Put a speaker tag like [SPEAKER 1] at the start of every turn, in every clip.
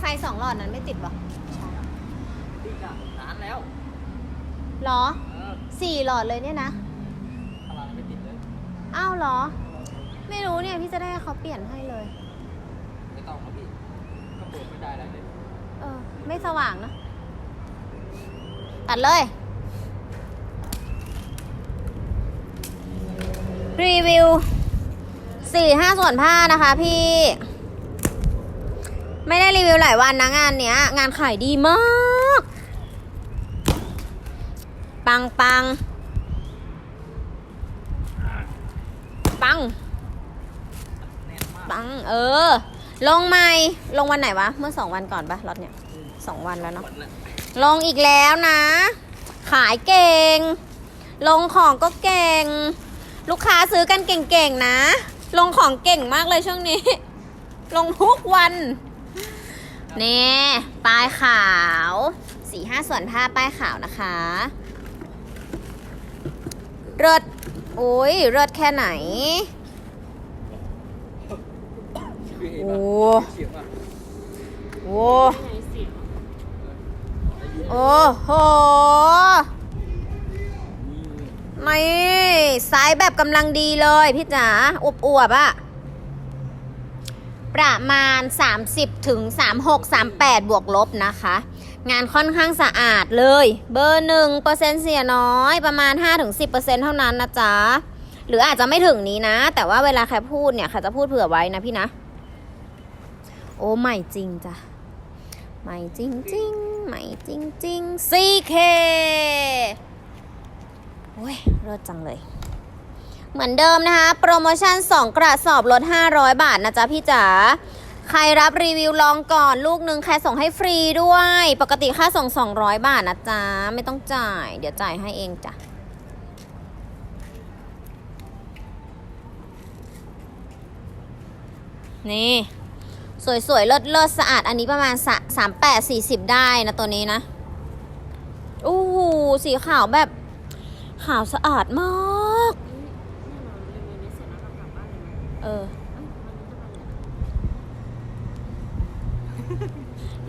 [SPEAKER 1] ไฟสองหลอดนั้นไม่ติดวะ
[SPEAKER 2] ติดอะนานแล้ว
[SPEAKER 1] หรอ
[SPEAKER 2] เออ
[SPEAKER 1] สี่หลอดเลยเนี่ยนะ
[SPEAKER 2] พลังไม่ติดเลย
[SPEAKER 1] อ้าวเหรอ ไม่รู้เนี่ยพี่จะได้ให้เขาเปลี่ยนให้เลย
[SPEAKER 2] ไม่ต้องครับพี่ก็เปิดไม่ได้แล้วเลย
[SPEAKER 1] เออ ไม่สว่างนะตัดเลย รีวิวสี่ห้าส่วนผ้านะคะพี่ ไม่ได้รีวิวหลายวันนะงานเนี้ย งานขายดีมาก ปังปัง ปัง ปัง เออ ลงใหม่ ลงวันไหนวะ เมื่อสองวันก่อนปะรถเนี่ยสองวันแล้วเนาะ ลงอีกแล้วนะ ขายเก่ง ลงของก็เก่ง ลูกค้าซื้อกันเก่งๆนะ ลงของเก่งมากเลยช่วงนี้ ลงทุกวัน นี่ป้ายขาวสี่ห้าส่วนผ้าป้ายขาวนะคะเลิศโอ้ยเลิศแค่ไหน
[SPEAKER 2] พี่เห็น
[SPEAKER 1] โอ้
[SPEAKER 2] ปะเสียงอะ
[SPEAKER 1] โอ้โอ้โหไม่ไซส์แบบกำลังดีเลยพี่จ๋าอวบอวบๆอะ ประมาณ 30ถึง36 38 บวกลบนะคะ งานค่อนข้างสะอาดเลย เบอร์หนึ่งเปอร์เซ็นต์เสียน้อยประมาณ 5-10%เท่านั้นนะจ๊ะ หรืออาจจะไม่ถึงนี้นะ แต่ว่าเวลาใครพูดเนี่ยใครจะพูดเผื่อไว้นะพี่นะ โอ้ใหม่จริงจ้ะใหม่จริงจริงๆใหม่จริงจริงๆ 4K โอ้ยเลิศจังเลย เหมือนเดิมนะคะ โปรโมชั่น 2 กระสอบลด 500 บาทนะจ๊ะพี่จ๋าใครรับรีวิวลองก่อนลูกหนึ่งใครส่งให้ฟรีด้วย ปกติค่าส่ง 200 บาทนะจ๊ะ ไม่ต้องจ่าย เดี๋ยวจ่ายให้เองจ้ะนี่ สวยๆ เลิศเลิศสะอาด อันนี้ประมาณสามแปดสี่สิบได้นะตัวนี้นะโอ้โหสีขาวแบบ ขาวสะอาดมาก เออ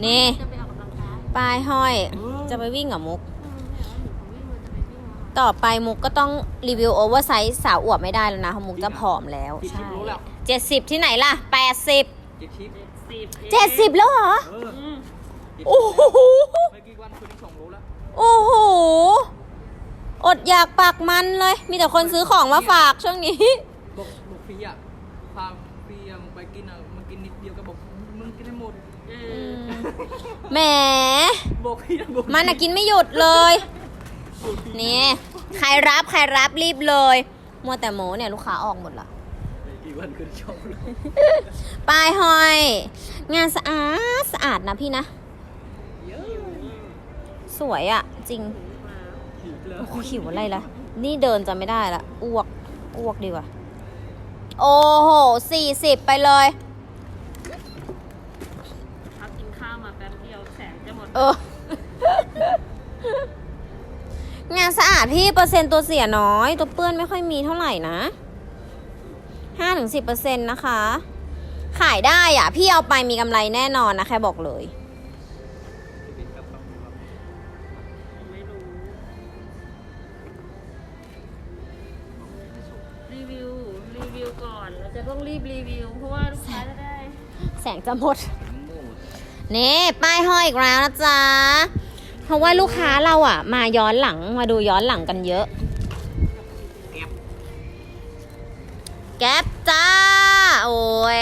[SPEAKER 1] นี่
[SPEAKER 3] จะไปออกกำลังกาย
[SPEAKER 1] ปลายห้อย จะไปวิ่งกับมุกต่อไปมุกก็ต้องรีวิวโอเวอร์ไซส์สาวอวบไม่ได้แล้วนะเพราะมุกจะผอมแล้ว
[SPEAKER 2] กี่คลิปรู้แล้ว
[SPEAKER 1] เจ็ดสิบที่ไหนล่ะแปดสิบ
[SPEAKER 2] กี่คลิป
[SPEAKER 3] สิบ
[SPEAKER 1] เจ็ดสิบแล้วเหรอ
[SPEAKER 2] เออ
[SPEAKER 3] อืม
[SPEAKER 2] กี่
[SPEAKER 1] โอ้โห
[SPEAKER 2] ไม่กี่วันคุณที่สองรู้แล้ว
[SPEAKER 1] โอ้โห อดอยากปากมันเลย มีแต่คนซื้อของมาฝากช่วงนี้
[SPEAKER 2] บอกบอกพี่อะ
[SPEAKER 1] แหม
[SPEAKER 2] บอกพี่นะบอก
[SPEAKER 1] มันอะกินไม่หยุดเลย นี่ใครรับใครรับรีบเลย มัวแต่โมเนี่ยลูกค้าออกหมดละ
[SPEAKER 2] ไม่กี่วันคุณชอบเลย
[SPEAKER 1] ป้ายห้อย งานสะอาดสะอาดนะพี่นะ สวยอะจริง
[SPEAKER 2] หิวแล้ว
[SPEAKER 1] โอ้โหหิวอะไรล่ะ นี่เดินจะไม่ได้ละอ้วกอ้วกดีกว่า โอ้โหสี่สิบไปเลย
[SPEAKER 3] พักกินข้าวมาแป๊บเดียวแสงจะหมด
[SPEAKER 1] เออ งานสะอาดพี่เปอร์เซ็นต์ตัวเสียน้อย ตัวเปื้อนไม่ค่อยมีเท่าไหร่นะห้าถึงสิบเปอร์เซ็นต์นะคะ ขายได้อะ พี่เอาไปมีกำไรแน่นอนนะ แค่บอกเลย
[SPEAKER 3] ไม่รู้รีวิว รีวิวก่อน เราจะต้องรีบรีวิว เพราะว่าลูกค้าจะได้
[SPEAKER 1] แสงจะหมด นี่ป้ายห้อยอีกแล้วนะจ๊ะ เพราะว่าลูกค้าเราอะ มาย้อนหลังมาดูย้อนหลังกันเยอะ แก๊ปจ้า โอ้ย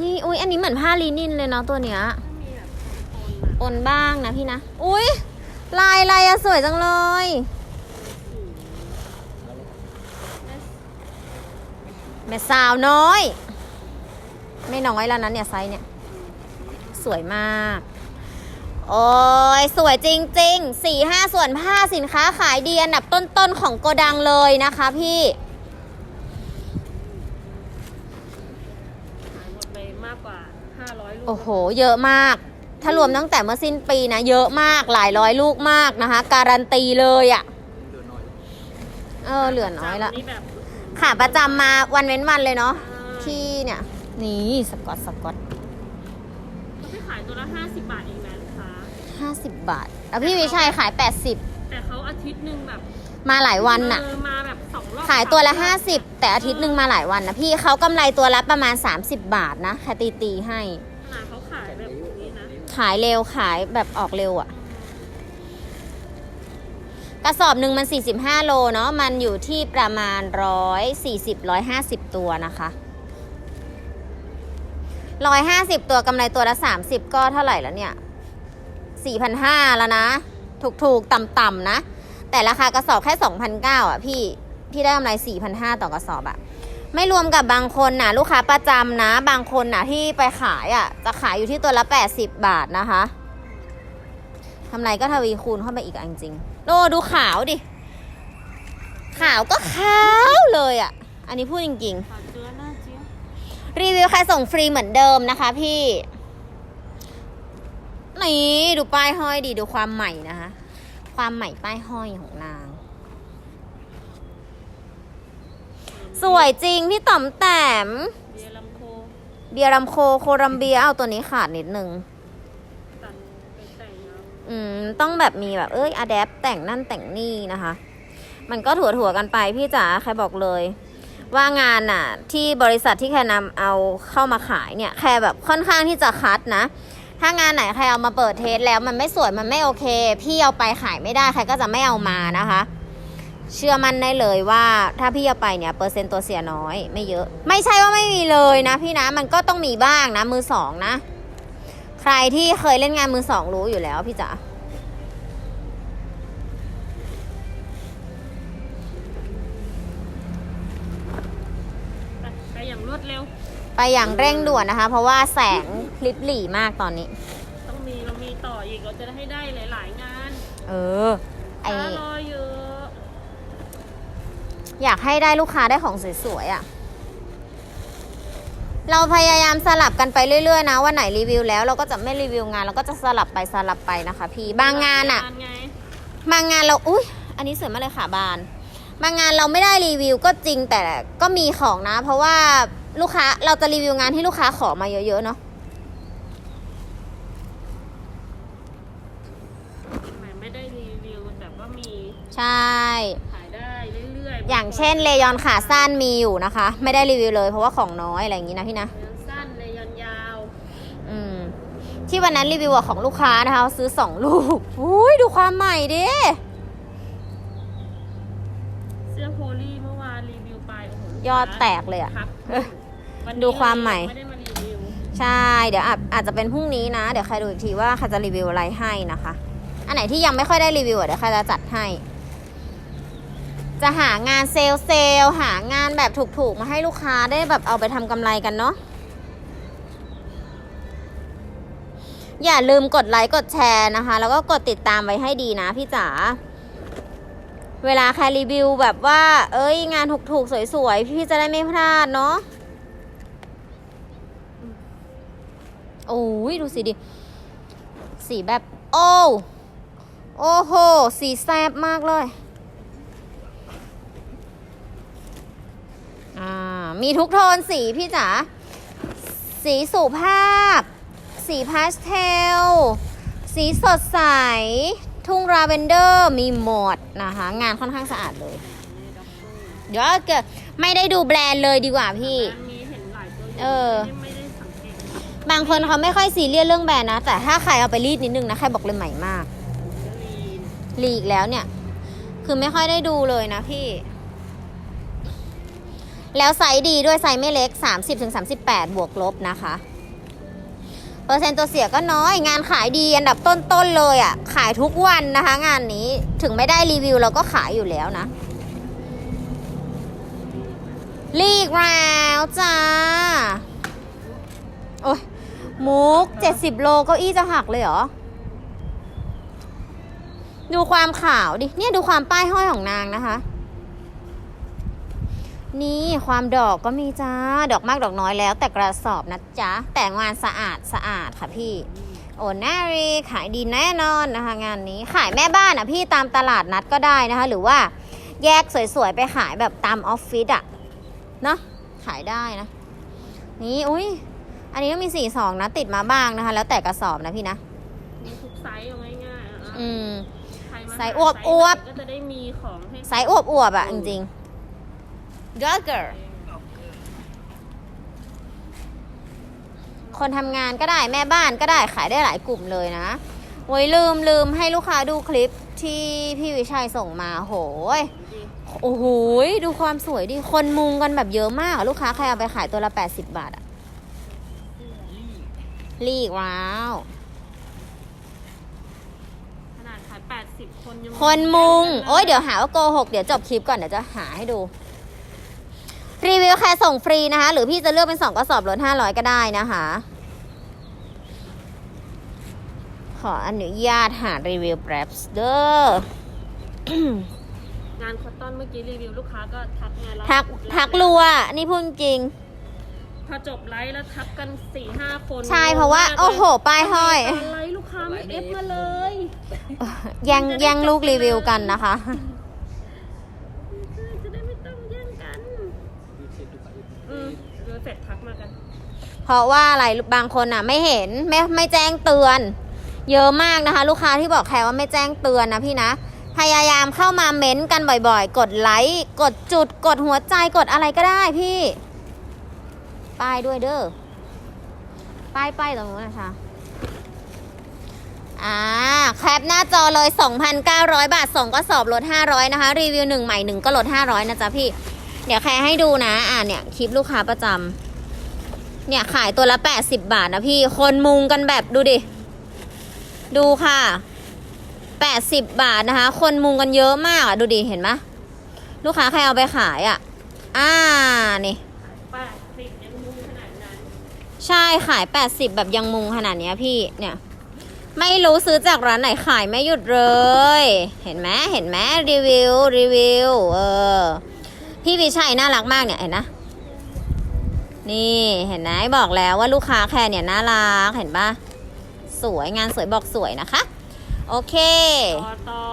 [SPEAKER 1] นี่อุ้ยอันนี้เหมือนผ้าลินินเลยเนาะตัวเนี้ย
[SPEAKER 3] ถ้ามีแบบโอนมา
[SPEAKER 1] ปนบ้างนะพี่นะ อุ้ยลายลายอะสวยจังเลย แม่สาวน้อย ไม่น้อยแล้วนะเนี่ยไซส์เนี่ย สวยมาก โอ้ยสวยจริงๆสี่ห้าส่วนผ้าสินค้าขายดีอันดับต้นๆของโกดังเลยนะคะพี่
[SPEAKER 3] ขายหมดไปมากกว่า500ลูก
[SPEAKER 1] โอ้โห เยอะมาก ถ้ารวมตั้งแต่เมื่อสิ้นปีนะ เยอะมาก หลายร้อยลูกมากนะคะ การันตีเลยอะ่ะ
[SPEAKER 2] เดือนน้อย
[SPEAKER 1] เออ เหลือน้อยละ
[SPEAKER 3] นี่แบบ
[SPEAKER 1] ขาประจำมาวันเว้นวันเลยเนาะ
[SPEAKER 3] ใช่
[SPEAKER 1] ที่เนี่ย นี่สกอตสกอต
[SPEAKER 3] เขาไปขายตัวละห้าสิบบาทเองนะลูกค้า
[SPEAKER 1] ห้าสิบบาทแล้วพี่วิชัยขายแปดสิบ
[SPEAKER 3] แต่เขาอาทิตย์หนึ่งแบบ
[SPEAKER 1] มาหลายวันน่ะ
[SPEAKER 3] เออมาแบบสองรอบ
[SPEAKER 1] ขายตัวละ
[SPEAKER 3] สมรอบ
[SPEAKER 1] ห้าสิบแต่อาทิตย์หนึ่งมาหลายวันนะพี่เขากำไรตัวละประมาณ 30 บาทนะแค่ตีตีๆให้
[SPEAKER 3] ขนาดเขาขายแบบนี้นะ
[SPEAKER 1] ขายเร็วขายแบบออกเร็วอะ่ะก ระสอบหนึ่งมัน 45 โลเนาะมันอยู่ที่ประมาณ 140 150 ตัวนะคะ150ตัวกำไรตัวละ30ก็เท่าไหร่แล้วเนี่ย4,500แล้วนะ ถูกๆต่ำๆนะ แต่ราคากระสอบแค่2,900อะพี่ พี่ได้กำไร4,500ต่อกระสอบอะไม่รวมกับบางคนนะลูกค้าประจำนะ บางคนนะที่ไปขายอะจะขายอยู่ที่ตัวละ80บาทนะคะกำไรก็ทวีคูณเข้าไปอีกอะจริง โอ้ดูขาวดิ ขาวก็ขาวเลยอะอันนี้พูดจริงๆ
[SPEAKER 3] ขายตัวหน้าเจี๊ยบ
[SPEAKER 1] รีวิวใครส่งฟรีเหมือนเดิมนะคะพี่ นี่ดูป้ายห้อยดีดูความใหม่นะคะ ความใหม่ป้ายห้อยของนาง สวยจริงพี่ต่อมแต้ม
[SPEAKER 3] เบียร์ลำโพง
[SPEAKER 1] เบียร์รัมโค โครัมเบียเอาตัวนี้ขาดนิดนึง
[SPEAKER 3] ตัดไปแต่งเอื
[SPEAKER 1] มต้องแบบมีแบบเอ้ยอะแดปแต่งนั่นแต่งนี่นะคะ มันก็ถั่วๆกันไปพี่จ๋าใครบอกเลย ว่างานน่ะ ที่บริษัทที่แค่นำเอาเข้ามาขายเนี่ยแค่แบบค่อนข้างที่จะคัดนะ ถ้างานไหนใครเอามาเปิดเทสแล้วมันไม่สวยมันไม่โอเค พี่เอาไปขายไม่ได้ใครก็จะไม่เอามานะคะ เชื่อมั่นได้เลยว่าถ้าพี่เอาไปเนี่ยเปอร์เซ็นต์ตัวเสียน้อยไม่เยอะ ไม่ใช่ว่าไม่มีเลยนะ พี่นะมันก็ต้องมีบ้างนะมือสองนะ รที่เคยเล่นงานมือสองรู้อยู่แล้วพี่จ๋า
[SPEAKER 3] ไปไปอย่างรวดเร็ว
[SPEAKER 1] ไปอย่างเร่งด่วนนะคะ เพราะว่าแสงลิบหลี่มากตอนนี้
[SPEAKER 3] ต้องมีเรามีต่ออีกเราจะได้ให้ได้หลาย ๆ งาน
[SPEAKER 1] เออไอ
[SPEAKER 3] ค้ารอเยอะ
[SPEAKER 1] อยากให้ได้ลูกค้าได้ของสวยๆอะ่ะ เราพยายามสลับกันไปเรื่อยๆนะวันไหนรีวิวแล้วเราก็จะไม่รีวิวงานเราก็จะสลับไปสลับไปนะคะ พี่บางงานอะ
[SPEAKER 3] งานไง
[SPEAKER 1] บางงานเราอุ้ยอันนี้สวยมากเลยค่ะบาน บางงานเราไม่ได้รีวิวก็จริงแต่ก็มีของนะ เพราะว่าลูกค้าเราจะรีวิวงานที่ลูกค้าขอมาเยอะๆเนาะ
[SPEAKER 3] หมายไม่ได้รีวิวแต่ว่ามี
[SPEAKER 1] ใช่
[SPEAKER 3] ขายได้เรื่ อยๆ
[SPEAKER 1] อย่างเช่นเลยอนขาสั้นมีอยู่นะคะ ไม่ได้รีวิวเลยเพราะว่าของน้อยอะไรอย่างนี้นะพี่นะ
[SPEAKER 3] ยอนสั้นเลยยอนยาว
[SPEAKER 1] อืมที่วันนั้นรีวิวอะของลูกค้านะคะซื้อสองลูกอุ้ยดูความใหม่ดิ
[SPEAKER 3] เสื้อโพลีเมื่อวานรีวิวไปโอ้โห
[SPEAKER 1] ยอดแตกเลยอะ
[SPEAKER 3] ครับ
[SPEAKER 1] เออ
[SPEAKER 3] วันนี้
[SPEAKER 1] ดูความใหม่
[SPEAKER 3] ไม่ได้มารีวิว
[SPEAKER 1] ใช่ เดี๋ยวอาจอาจจะเป็นพรุ่งนี้นะ เดี๋ยวใครดูอีกทีว่าใครจะรีวิวอะไรให้นะคะ อันไหนที่ยังไม่ค่อยได้รีวิวอะเดี๋ยวใครจะจัดให้ จะหางานเซลล์เซลล์หางานแบบถูกๆ มาให้ลูกค้าได้แบบเอาไปทำกำไรกันเนาะอย่าลืมกดไลค์กดแชร์นะคะ แล้วก็กดติดตามไว้ให้ดีนะพี่จ๋าเวลาใครรีวิวแบบว่า เอ้ย งานถูกๆ สวยๆ พี่จะได้ไม่พลาดเนาะโอ้ยดูสิดิ สีแบบ โอ้ โอ้โห สีแซบมากเลย อ่า มีทุกโทนสีพี่จ๋า สีสุภาพ สีพาสเทล สีสดใส ทุ่งราเวนเดอร์ มีหมดนะคะ งานค่อนข้างสะอาดเลย เดี๋ยวเกิดไม่ได้ดูแบรนด์เลยดีกว่าพี่
[SPEAKER 3] มีเห็นหลายตัว
[SPEAKER 1] เออ
[SPEAKER 3] ไม่ได้สังเกต
[SPEAKER 1] บางคนเขาไม่ค่อยซีเรียสเรื่องแบรนด์นะ แต่ถ้าใครเอาไปรีดนิดนึงนะ ใครบอกเลยใหม่มาก
[SPEAKER 3] ลี
[SPEAKER 1] อีกแล้วเนี่ย คือไม่ค่อยได้ดูเลยนะพี่ แล้วไซส์ดีด้วยไซส์ไม่เล็ก 30-38 บวกลบนะคะ เปอร์เซ็นต์ตัวเสียก็น้อย งานขายดีอันดับต้นๆเลยอะ่ะ ขายทุกวันนะคะ งานนี้ถึงไม่ได้รีวิวเราก็ขายอยู่แล้วนะ ลีกแล้วจ้า โอ้ยมุก 70 โลเก้าอี้จะหักเลยเหรอดูความขาวดิ เนี่ยดูความป้ายห้อยของนางนะคะ นี่ความดอกก็มีจ้า ดอกมากดอกน้อยแล้ว แต่กระสอบนะจ๊ะ แต่งานสะอาดสะอาดค่ะพี่ โอนารีขายดีแน่นอนนะคะ งานนี้ขายแม่บ้านอะพี่ตามตลาดนัดก็ได้นะคะ หรือว่าแยกสวยๆ ไปขายแบบตามออฟฟิศอะเนาะขายได้นะ นี่อุ้ยอันนี้ก็มีสี่สองนะติดมาบ้างนะคะ แล้วแต่กระสอบนะพี่นะ
[SPEAKER 3] มีทุกไซส์เอาง่ายๆอะ
[SPEAKER 1] อืม
[SPEAKER 3] ใครมา
[SPEAKER 1] ไซส์
[SPEAKER 3] หา
[SPEAKER 1] อวบ
[SPEAKER 3] ไซ
[SPEAKER 1] อวบ
[SPEAKER 3] ไหนก็จะได้มีของให้
[SPEAKER 1] ไซส์อวบอวบๆอะจริงๆ Jogger คนทำงานก็ได้แม่บ้านก็ได้ขายได้หลายกลุ่มเลยนะ โอ้ยลืมลืมให้ลูกค้าดูคลิปที่พี่วิชัยส่งมาโหย
[SPEAKER 3] ดี
[SPEAKER 1] โอ้โหยดูความสวยดิ คนมุงกันแบบเยอะมากอะลูกค้าใครเอาไปขายตัวละ 80 บาทอะลีกว้าว
[SPEAKER 3] ขนาดขาย 80 คนยัง
[SPEAKER 1] คนมุง
[SPEAKER 3] แน่นล
[SPEAKER 1] โอ้ยเดี๋ยวหาว่าโกหก เดี๋ยวจบคลิปก่อน เดี๋ยวจะหาให้ดู รีวิวแค่ส่งฟรีนะคะ หรือพี่จะเลือกเป็น 2กระสอบลด500 ก็ได้นะคะ ขออนุญาตหารีวิวแป๊บเด้อ
[SPEAKER 3] งานคอตตอนเมื่อกี้รีวิวลูกค้าก็ทักงานเรา
[SPEAKER 1] ทักทักรัว นี่พูดจริง
[SPEAKER 3] พอจบไลฟ์แล้วทักกัน4ี่ห้าคน
[SPEAKER 1] ใช่เพราะว่า
[SPEAKER 3] งงมกลย
[SPEAKER 1] โอ้โหป้ายห้อย
[SPEAKER 3] ตอนไลฟ์ลูกค้าไม่เอฟมาเลย
[SPEAKER 1] แยังแยังลูกรีวิวกันนะคะ
[SPEAKER 3] จะได้ไม่ต้องแย่งกัน
[SPEAKER 2] ดูเช็ดดูไป
[SPEAKER 3] อืมเดี๋ยวเสร็จทักมากัน
[SPEAKER 1] เพราะว่าอะไรบางคนอะ ไม่เห็นไม่ไม่แจ้งเตือน เยอะมากนะคะ ลูกค้าที่บอกแค่ว่าไม่แจ้งเตือนนะพี่นะ พยายามเข้ามาเม้นต์กันบ่อยๆ กดไลค์กดจุดกดหัวใจกดอะไรก็ได้พี่ป้ายด้วยเด้อป้ายป้ายตรงนู้นนะคะอ่าแคปหน้าจอเลย 2,900 บาทส่งก็สอบลด 500 นะคะ รีวิวหนึ่งใหม่หนึ่งก็ลด 500 นะจ๊ะพี่ เดี๋ยวแค่ให้ดูนะ อ่าเนี่ยคลิปลูกค้าประจำเนี่ยขายตัวละ 80 บาทนะพี่ คนมุงกันแบบดูดิ ดูค่ะ 80 บาทนะคะ คนมุงกันเยอะมากอะ ดูดิเห็นไหมลูกค้าใครเอาไปขายอะ อ่านี่
[SPEAKER 3] แปดสิบยังมุงขนาดนั้
[SPEAKER 1] ใช่ขาย 80 แบบยังมุงขนาดเนี้ยพี่เนี่ย ไม่รู้ซื้อจากร้านไหนขายไม่หยุดเลย เห็นไหมเห็นไหมรีวิวรีวิว เออ พี่วิชัยน่ารักมากเนี่ยเห็นนะ นี่เห็นไหมบอกแล้วว่าลูกค้าแคร์เนี่ยน่ารักเห็นปะสวยงานสวยบอกสวยนะคะ โอเค